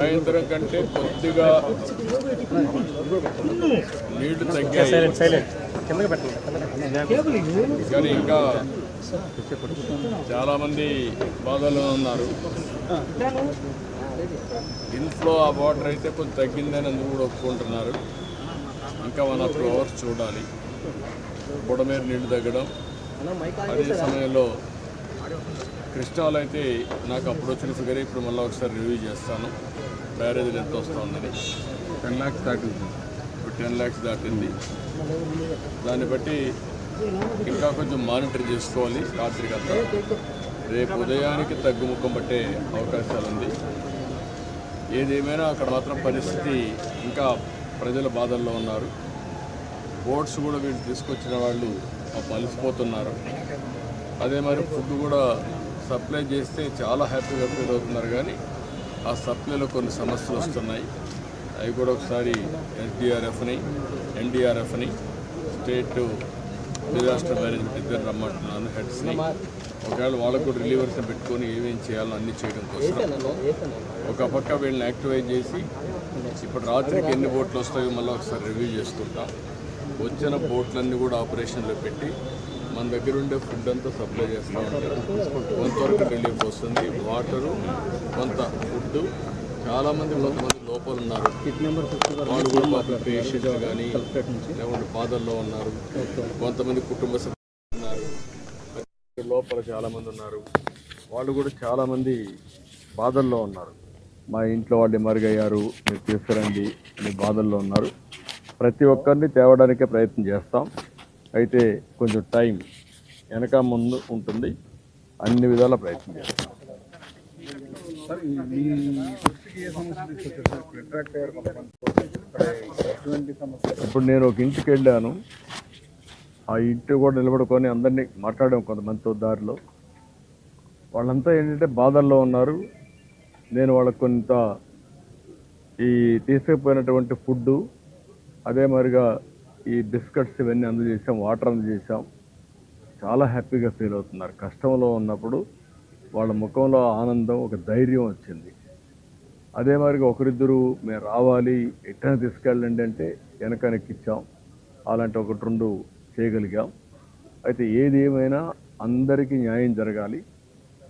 సాయంత్రం కంటే కొద్దిగా నీళ్ళు తగ్గాయి. కానీ ఇంకా చాలా మంది బాధల్లో ఉన్నారు. ఇన్ఫ్లో ఆ వాటర్ అయితే కొంచెం తగ్గిందని అందరూ కూడా ఒప్పుకుంటున్నారు. ఇంకా వన్ ఆర్ టూ అవర్స్ చూడాలి. బుడమేరు నీళ్ళు తగ్గడం. అదే సమయంలో కృష్ణాలో అయితే నాకు అప్పుడు వచ్చిన ఫిగర్ ఇప్పుడు మళ్ళీ ఒకసారి రివ్యూ చేస్తాను. బ్యారేజీలు ఎంత వస్తుందని టెన్ ల్యాక్స్ దాటింది. ఇప్పుడు టెన్ ల్యాక్స్ దాటింది. దాన్ని బట్టి ఇంకా కొంచెం మానిటర్ చేసుకోవాలి. రాత్రికి అంతా రేపు ఉదయానికి తగ్గుముఖం పట్టే అవకాశాలు ఉంది. ఏదేమైనా అక్కడ మాత్రం పరిస్థితి ఇంకా ప్రజల బాధల్లో ఉన్నారు. బోట్స్ కూడా వీళ్ళు తీసుకొచ్చిన వాళ్ళు అలసిపోతున్నారు. అదే మరి ఫుడ్ కూడా సప్లై చేస్తే చాలా హ్యాపీగా ఫీల్ అవుతున్నారు కానీ ఆ సప్లైలో కొన్ని సమస్యలు వస్తున్నాయి. అవి కూడా ఒకసారి ఎస్డిఆర్ఎఫ్ని ఎన్డీఆర్ఎఫ్ని స్టేట్ డిజాస్టర్ మేనేజ్మెంట్ ఇద్దరు రమ్మంటున్నాను హెడ్స్ని ఒకవేళ వాళ్ళకు కూడా పెట్టుకొని ఏమేం చేయాలో అన్నీ చేయడం కోసం. ఒక పక్క వీళ్ళని యాక్టివేట్ చేసి ఇప్పుడు రాత్రికి ఎన్ని బోట్లు వస్తాయో మళ్ళీ ఒకసారి రివ్యూ చేసుకుంటాం వచ్చిన బోట్లన్నీ కూడా ఆపరేషన్లో పెట్టి మన దగ్గర ఉండే ఫుడ్ అంతా సప్లై చేస్తూ ఉంటారు. కొంతవరకు రిలీఫ్ వస్తుంది. వాటరు కొంత ఫుడ్ చాలామంది కొంతమంది లోపల ఉన్నారు. వాళ్ళు కూడా పాపం పేషెంట్ కానీ లేకుంటే బాధల్లో ఉన్నారు. కొంతమంది కుటుంబ సభ్యులు ఉన్నారు. లోపల చాలామంది ఉన్నారు. వాళ్ళు కూడా చాలామంది బాధల్లో ఉన్నారు. మా ఇంట్లో వాళ్ళు మరుగయ్యారు మీరు తీసుకురండి. అని బాధల్లో ఉన్నారు. ప్రతి ఒక్కరిని తేవడానికే ప్రయత్నం చేస్తాం. అయితే కొంచెం టైం వెనక ముందు ఉంటుంది. అన్ని విధాల ప్రయత్నం చేస్తాం. ఇప్పుడు నేను ఒక ఇంటికి వెళ్ళాను. ఆ ఇంటి కూడా నిలబడుకొని అందరినీ మాట్లాడాం కొంతమందితో దారిలో. వాళ్ళంతా ఏంటంటే బాధల్లో ఉన్నారు. నేను వాళ్ళకు కొంత ఈ తీసుకుపోయినటువంటి ఫుడ్డు అదే మరిగా ఈ బిస్కెట్స్ ఇవన్నీ అందజేసాం వాటర్ అందజేసాం చాలా హ్యాపీగా ఫీల్ అవుతున్నారు. కష్టంలో ఉన్నప్పుడు వాళ్ళ ముఖంలో ఆనందం ఒక ధైర్యం వచ్చింది. అదే మాదిరిగా ఒకరిద్దరు మేము రావాలి ఎట్లా తీసుకెళ్ళండి అంటే వెనకనెక్కిచ్చాం అలాంటి ఒకటి రెండు చేయగలిగాం. అయితే ఏది ఏమైనా అందరికీ న్యాయం జరగాలి.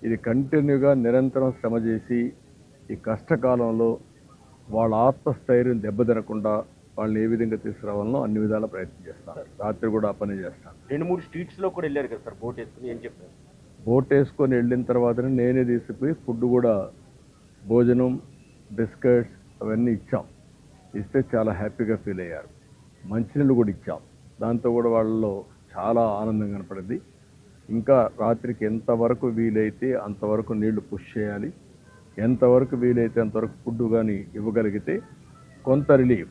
ఇది కంటిన్యూగా నిరంతరం శ్రమ చేసి ఈ కష్టకాలంలో వాళ్ళ ఆత్మస్థైర్యం దెబ్బతినకుండా వాళ్ళని ఏ విధంగా తీసుకురావాలనో అన్ని విధాల ప్రయత్నం చేస్తాను రాత్రి కూడా ఆ పని చేస్తాను రెండు మూడు స్ట్రీట్స్లో కూడా వెళ్ళారు కదా సార్ బోట్ వేసుకుని ఏం చెప్పారు? బోట్ వేసుకొని వెళ్ళిన తర్వాతనే నేనే తీసుకుపోయి ఫుడ్ కూడా భోజనం బిస్కెట్స్ అవన్నీ ఇచ్చాం. ఇస్తే చాలా హ్యాపీగా ఫీల్ అయ్యారు. మంచినీళ్ళు కూడా ఇచ్చాం. దాంతో కూడా వాళ్ళలో చాలా ఆనందం కనపడింది. ఇంకా రాత్రికి ఎంతవరకు వీలైతే అంతవరకు నీళ్ళు పుష్ చేయాలి. ఎంతవరకు వీలైతే అంతవరకు ఫుడ్ కానీ ఇవ్వగలిగితే కొంత రిలీఫ్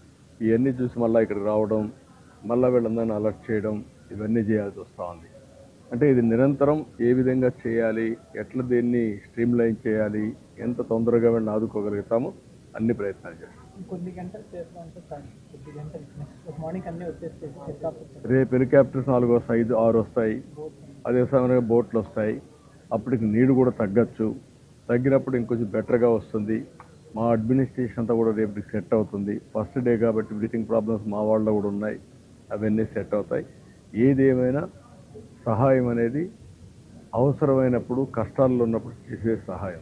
ఇవన్నీ చూసి మళ్ళీ ఇక్కడికి రావడం మళ్ళీ వీళ్ళందరినీ అలర్ట్ చేయడం ఇవన్నీ చేయాల్సి వస్తూ ఉంది. అంటే ఇది నిరంతరం ఏ విధంగా చేయాలి ఎట్లా దీన్ని స్ట్రీమ్ లైన్ చేయాలి ఎంత తొందరగా వీళ్ళని ఆదుకోగలుగుతామో అన్ని ప్రయత్నాలు చేస్తాం. రేపు హెలికాప్టర్స్ నాలుగు వస్తాయి ఐదు ఆరు వస్తాయి. అదే సమయంలో బోట్లు వస్తాయి. అప్పటికి నీరు కూడా తగ్గచ్చు. తగ్గినప్పుడు ఇంకొంచెం బెటర్గా వస్తుంది. మా అడ్మినిస్ట్రేషన్ అంతా కూడా రేపు సెట్ అవుతుంది. ఫస్ట్ డే కాబట్టి బ్రీతింగ్ ప్రాబ్లమ్స్ మా వాళ్ళలో కూడా ఉన్నాయి. అవన్నీ సెట్ అవుతాయి. ఏది ఏమైనా సహాయం అనేది అవసరమైనప్పుడు కష్టాల్లో ఉన్నప్పుడు చేసే సహాయం.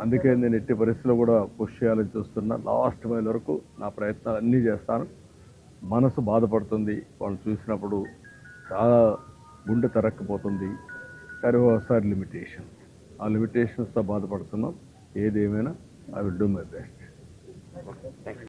అందుకే నేను ఎట్టి పరిస్థితుల్లో కూడా పుష్ చేయాలని చూస్తున్నా. లాస్ట్ మైల్ వరకు నా ప్రయత్నాలు అన్నీ చేస్తాను. మనసు బాధపడుతుంది. వాళ్ళు చూసినప్పుడు చాలా గుండె తరక్కిపోతుంది. కానీ ఒకసారి లిమిటేషన్. ఆ లిమిటేషన్స్తో బాధపడుతున్నాం. ఏదేమైనా I will do my best. Okay. Thanks.